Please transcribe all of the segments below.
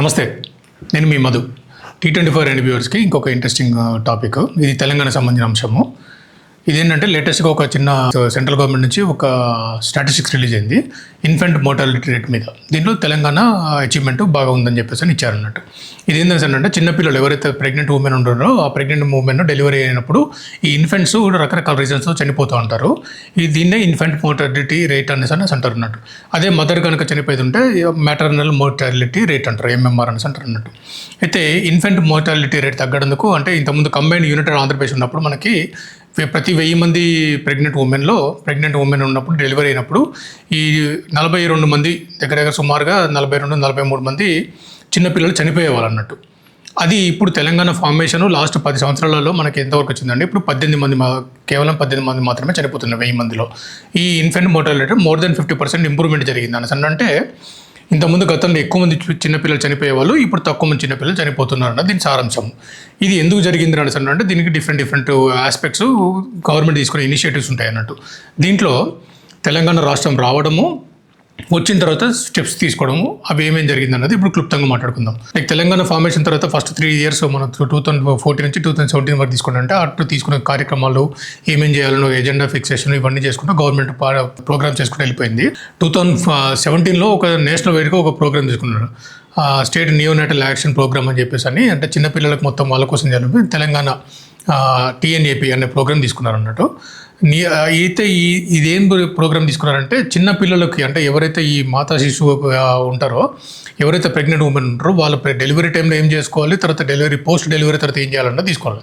నమస్తే నేను మీ Madhu. T twenty four and ఇంకొక ఇంట్రెస్టింగ్ టాపిక్ uh, ఇది తెలంగాణ సంబంధించిన అంశము. ఇదేంటంటే లేటెస్ట్గా ఒక చిన్న uh, సెంట్రల్ గవర్నమెంట్ నుంచి ఒక స్టాటిస్టిక్స్ రిలీజ్ అయింది. ఇన్ఫెంట్ మోటాలిటీ రేట్ మీద. దీంట్లో తెలంగాణ అచీవ్మెంట్ బాగా ఉందని చెప్పేసి అని ఇచ్చారన్నట్టు. ఇది ఏంటంటే చిన్నపిల్లలు ఎవరైతే ప్రెగ్నెంట్ ఉమెన్ ఉంటారో ఆ ప్రెగ్నెంట్ ఉమెన్ డెలివరీ అయినప్పుడు ఈ ఇన్ఫెంట్స్ రకరకాల రీజన్స్తో చనిపోతూ ఉంటారు. ఈ దీన్నే ఇన్ఫెంట్ మోటాలిటీ రేట్ అనేసి అనేసి అంటారు అన్నట్టు. అదే మదర్ కనుక చనిపోయి ఉంటే మ్యాటర్నల్ మోటాలిటీ రేట్ అంటారు ఎంఎంఆర్ అనేసి అంటారు అన్నట్టు. అయితే ఇన్ఫెంట్ మోటాలిటీ రేట్ తగ్గడందుకు అంటే ఇంతకుముందు కంబైన్ యూనిట్ ఆంధ్రప్రదేశ్ ఉన్నప్పుడు మనకి ప్రతి వెయ్యి మంది ప్రెగ్నెంట్ ఉమెన్లో ప్రెగ్నెంట్ ఉమెన్ ఉన్నప్పుడు డెలివరీ అయినప్పుడు ఈ నలభై రెండు మంది దగ్గర దగ్గర సుమారుగా నలభై రెండు నలభై మూడు మంది చిన్నపిల్లలు చనిపోయేవాళ్ళు అన్నట్టు అది ఇప్పుడు తెలంగాణ ఫార్మేషన్ లాస్ట్ పది సంవత్సరాలలో మనకి ఎంతవరకు వచ్చిందండి ఇప్పుడు పద్దెనిమిది మంది కేవలం పద్దెనిమిది మంది మాత్రమే చనిపోతున్నారు వెయ్యి మందిలో. ఈ infant mortality more than fifty percent improvement జరిగింది అనేసి అంటే ఇంతకుముందు గతంలో ఎక్కువ మంది చిన్నపిల్లలు చనిపోయేవాళ్ళు ఇప్పుడు తక్కువ మంది చిన్నపిల్లలు చనిపోతున్నారు అన్నది దీని సారాంశం. ఇది ఎందుకు జరిగింది అనేసి అంటే దీనికి డిఫరెంట్ డిఫరెంట్ ఆస్పెక్ట్స్ గవర్నమెంట్ తీసుకునే ఇనిషియేటివ్స్ ఉంటాయి అన్నట్టు దీంట్లో తెలంగాణ రాష్ట్రం రావడము వచ్చిన తర్వాత స్టెప్స్ తీసుకోవడము అవి ఏమేమి జరిగింది అన్నది ఇప్పుడు క్లుప్తంగా మాట్లాడుకుందాం. లైక్ తెలంగాణ ఫార్మేషన్ తర్వాత ఫస్ట్ త్రీ ఇయర్స్ మనం టూ థౌసండ్ ఫోర్టీన్ నుంచి టూ థౌసండ్ సెవెంటీన్ వరకు తీసుకుంటే అటు తీసుకునే కార్యక్రమాలు ఏమేం చేయాలనో ఎజెండా ఫిక్సేషన్ ఇవన్నీ చేసుకుంటూ గవర్నమెంట్ ప్రోగ్రామ్ చేసుకుంటూ వెళ్ళిపోయింది. టూ థౌసండ్ సెవెంటీన్లో ఒక నేషనల్ వైడ్గా ఒక ప్రోగ్రామ్ తీసుకున్నారు. స్టేట్ నియోనేటల్ యాక్షన్ ప్రోగ్రామ్ అని చెప్పేసి అని అంటే చిన్నపిల్లలకు మొత్తం వాళ్ళ కోసం జరిపి తెలంగాణ టీఎన్ఏపి అనే ప్రోగ్రామ్ తీసుకున్నారు అన్నట్టు నీ అయితే ఈ ఇదేం ప్రోగ్రామ్ తీసుకున్నారంటే చిన్న పిల్లలకి అంటే ఎవరైతే ఈ మాతా శిశువు ఉంటారో ఎవరైతే ప్రెగ్నెంట్ ఉమెన్ ఉంటారో వాళ్ళ డెలివరీ టైంలో ఏం చేసుకోవాలి? తర్వాత డెలివరీ పోస్ట్ డెలివరీ తర్వాత ఏం చేయాలన్నా తీసుకోవాలి.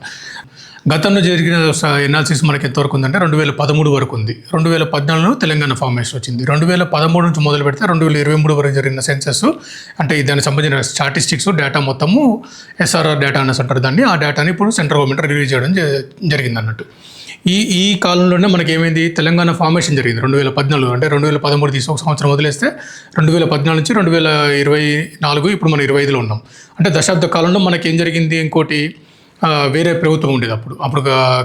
గతంలో జరిగిన ఎనాలిసిస్ మనకి ఎంతవరకు ఉందంటే రెండు వేల పదమూడు వరకు ఉంది. రెండు వేల పద్నాలుగులో తెలంగాణ ఫార్మేషన్ వచ్చింది. రెండు వేల పదమూడు నుంచి మొదలు పెడితే రెండు వేల ఇరవై మూడు వరకు జరిగిన సెన్సెస్ అంటే దానికి సంబంధించిన స్టాటిస్టిక్స్ డేటా మొత్తము ఎస్ఆర్ఆర్ డేటా అనేసి అంటారు దాన్ని. ఆ డేటాని ఇప్పుడు సెంట్రల్ గవర్నమెంట్ రిలీజ్ చేయడం జ- జరిగింది అన్నట్టు. ఈ ఈ కాలంలోనే మనకి ఏమైంది? తెలంగాణ ఫార్మేషన్ జరిగింది రెండు వేల పద్నాలుగు. అంటే రెండు వేల పదమూడు తీసి ఒక సంవత్సరం వదిలేస్తే రెండు వేల పద్నాలుగు నుంచి రెండు వేల ఇరవై నాలుగు ఇప్పుడు మనం ఇరవై ఐదులో ఉన్నాం. అంటే దశాబ్ద కాలంలో మనకి ఏం జరిగింది ఇంకోటి? వేరే ప్రభుత్వం ఉండేది అప్పుడు. అప్పుడు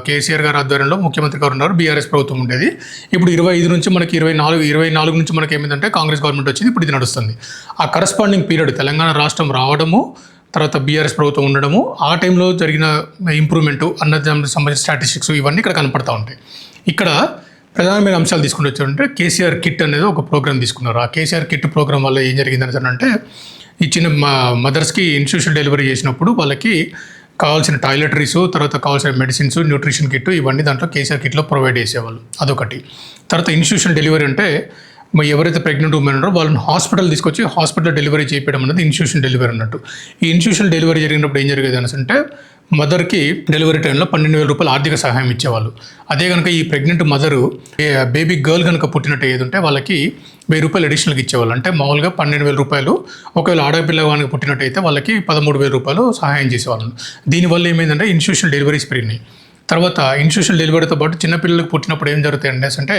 కేసీఆర్ గారి ఆధ్వర్యంలో ముఖ్యమంత్రి గారు ఉన్నారు బీఆర్ఎస్ ప్రభుత్వం ఉండేది. ఇప్పుడు ఇరవై ఐదు నుంచి మనకి ఇరవై నాలుగు ఇరవై నాలుగు నుంచి మనకి ఏమిటంటే కాంగ్రెస్ గవర్నమెంట్ వచ్చింది ఇప్పుడు ఇది నడుస్తుంది. ఆ కరస్పాండింగ్ పీరియడ్ తెలంగాణ రాష్ట్రం రావడము తర్వాత బీఆర్ఎస్ ప్రభుత్వం ఉండడము ఆ టైంలో జరిగిన ఇంప్రూవ్మెంట్ అన్న సంబంధించిన స్టాటిస్టిక్స్ ఇవన్నీ ఇక్కడ కనపడతా ఉంటాయి. ఇక్కడ ప్రధానమైన అంశాలు తీసుకుంటూ వచ్చారంటే కేసీఆర్ కిట్ అనేది ఒక ప్రోగ్రామ్ తీసుకున్నారు. ఆ కేసీఆర్ కిట్ ప్రోగ్రామ్ వల్ల ఏం జరిగిందని అంటే ఈ చిన్న మదర్స్కి ఇన్స్టిట్యూషన్ డెలివరీ చేసినప్పుడు వాళ్ళకి కావాల్సిన టాయిలెటరీస్ తర్వాత కావాల్సిన మెడిసిన్స్ న్యూట్రిషన్ కిట్ ఇవన్నీ దాంట్లో కేసీఆర్ కిట్లో ప్రొవైడ్ చేసేవాళ్ళు. అదొకటి. తర్వాత ఇన్స్టిట్యూషన్ డెలివరీ అంటే మరి ఎవరైతే ప్రెగ్నెంట్ ఉమెన్ ఉన్నారో వాళ్ళని హాస్పిటల్ తీసుకొచ్చి హాస్పిటల్ డెలివరీ చేయడం అనేది ఇన్స్టిట్యూషన్ డెలివరీ అన్నట్టు. ఈ ఇన్స్టిట్యూషన్ డెలివరీ జరిగినప్పుడు ఏం జరిగేది అనేసి అంటే మదర్కి డెలివరీ టైంలో పన్నెండు వేల రూపాయలు ఆర్థిక సహాయం ఇచ్చేవాళ్ళు. అదే కనుక ఈ ప్రెగ్నెంట్ మదరు బేబీ గర్ల్ కనుక పుట్టినట్టు ఏది ఉంటే వాళ్ళకి వెయ్యి రూపాయలు అడిషనల్గా ఇచ్చేవాళ్ళు. అంటే మామూలుగా పన్నెండు వేల రూపాయలు ఒకవేళ ఆడపిల్ల కనుక పుట్టినట్టయితే వాళ్ళకి పదమూడు వేల రూపాయలు సహాయం చేసేవాళ్ళు. దీనివల్ల ఏమైందంటే ఇన్స్టిట్యూషన్ డెలివరీస్ పెరిగినాయి తర్వాత ఇన్స్టిట్యూషన్ డెలివరీతో పాటు చిన్నపిల్లలకు పుట్టినప్పుడు ఏం జరుగుతాయి అనేసి అంటే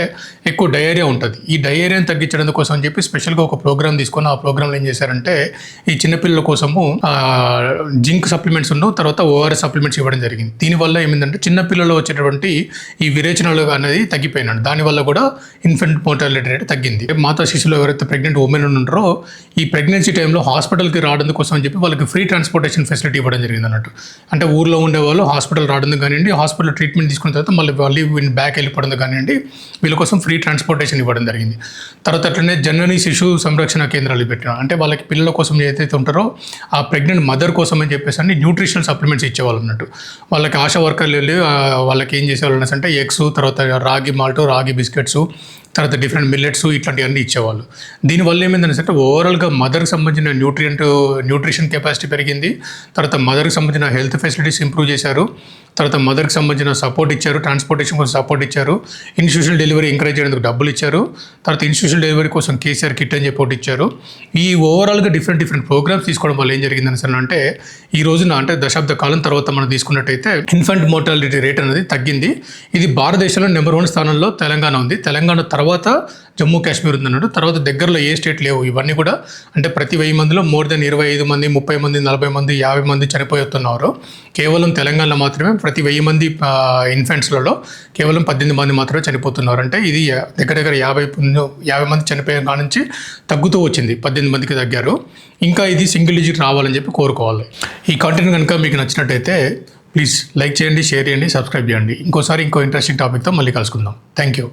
ఎక్కువ డయేరియా ఉంటుంది. ఈ డయేరియాని తగ్గించడం కోసం అని చెప్పి స్పెషల్గా ఒక ప్రోగ్రామ్ తీసుకొని ఆ ప్రోగ్రాంలో ఏం చేశారంటే ఈ చిన్నపిల్లల కోసము జింక్ సప్లిమెంట్స్ ఉన్న తర్వాత ఓఆర్ఎస్ సప్లిమెంట్స్ ఇవ్వడం జరిగింది. దీనివల్ల ఏమైందంటే చిన్నపిల్లలు వచ్చేటువంటి ఈ విరేచనలు అనేది తగ్గిపోయినాడు దానివల్ల కూడా ఇన్ఫెంట్ మోర్టాలిటీ రేట్ తగ్గింది. మాతా శిశువులు ఎవరైతే ప్రెగ్నెంట్ ఉమెన్ ఉంటారో ఈ ప్రెగ్నెన్సీ టైంలో హాస్పిటల్కి రావడం కోసం అని చెప్పి వాళ్ళకి ఫ్రీ ట్రాన్స్పోర్టేషన్ ఫెసిలిటీ ఇవ్వడం జరిగింది అన్నట్టు అంటే ఊర్లో ఉండే వాళ్ళు హాస్పిటల్ రావడం కానివ్వండి హాస్పిటల్ ట్రీట్మెంట్ తీసుకున్న తర్వాత మళ్ళీ మళ్ళీ బ్యాక్ వెళ్ళిపోవడం కానివ్వండి వీళ్ళ కోసం ఫ్రీ ట్రాన్స్పోర్టేషన్ ఇవ్వడం జరిగింది. తర్వాత అట్లనే జనని శిశు సంరక్షణ కేంద్రాలు పెట్టిన అంటే వాళ్ళకి పిల్లల కోసం ఏదైతే ఉంటారో ఆ ప్రెగ్నెంట్ మదర్ కోసం అని చెప్పేసి అన్ని న్యూట్రిషనల్ సప్లిమెంట్స్ ఇచ్చేవాళ్ళు అన్నట్టు. వాళ్ళకి ఆశా వర్కర్లు వెళ్ళి వాళ్ళకి ఏం చేసేవాళ్ళు అంటే ఎగ్స్ తర్వాత రాగి మాల్ట్ రాగి బిస్కెట్స్ తర్వాత డిఫరెంట్ మిల్లెట్స్ ఇట్లాంటివన్నీ ఇచ్చేవాళ్ళు. దీనివల్ల ఏమైందని అంటే ఓవరాల్గా మదర్కి సంబంధించిన న్యూట్రియంట్ న్యూట్రిషన్ కెపాసిటీ పెరిగింది. తర్వాత మదర్కి సంబంధించిన హెల్త్ ఫెసిలిటీస్ ఇంప్రూవ్ చేశారు. తర్వాత మదర్కి సంబంధించిన సపోర్ట్ ఇచ్చారు ట్రాన్స్పోర్టేషన్ కోసం సపోర్ట్ ఇచ్చారు. ఇన్స్టిట్యూషన్ డెలివరీ ఎంకరేజ్ చేయడానికి డబ్బులు ఇచ్చారు. తర్వాత ఇన్స్టిట్యూషన్ డెలివరీ కోసం కేసీఆర్ కిట్ అని చెప్పి ఇచ్చారు. ఈ ఓవరాల్గా డిఫరెంట్ డిఫరెంట్ ప్రోగ్రామ్స్ తీసుకోవడం వల్ల ఏం జరిగిందని సార్ అంటే ఈ రోజున అంటే దశాబ్ద కాలం తర్వాత మనం తీసుకున్నట్టయితే ఇన్ఫెంట్ మోర్టాలిటీ రేట్ అనేది తగ్గింది. ఇది భారతదేశంలో నెంబర్ వన్ స్థానంలో తెలంగాణ ఉంది. తెలంగాణ తర్వాత తర్వాత జమ్మూ కాశ్మీర్ ఉందన్నాడు. తర్వాత దగ్గరలో ఏ స్టేట్ లేవు. ఇవన్నీ కూడా అంటే ప్రతి వెయ్యి మందిలో మోర్ దెన్ ఇరవై ఐదు మంది ముప్పై మంది నలభై మంది యాభై మంది చనిపోతున్నారు కేవలం తెలంగాణలో మాత్రమే ప్రతి వెయ్యి మంది ఇన్ఫెంట్స్లలో కేవలం పద్దెనిమిది మంది మాత్రమే చనిపోతున్నారు. అంటే ఇది దగ్గర దగ్గర యాభై యాభై మంది చనిపోయిన కాడ నుంచి తగ్గుతూ వచ్చింది. పద్దెనిమిది మందికి తగ్గారు. ఇంకా ఇది సింగిల్ డిజిట్ రావాలని చెప్పి కోరుకోవాలి. ఈ కంటెంట్ కనుక మీకు నచ్చినట్టయితే ప్లీజ్ లైక్ చేయండి షేర్ చేయండి సబ్స్క్రైబ్ చేయండి. ఇంకోసారి ఇంకో ఇంట్రెస్టింగ్ టాపిక్తో మళ్ళీ కలుసుకుందాం. Thank you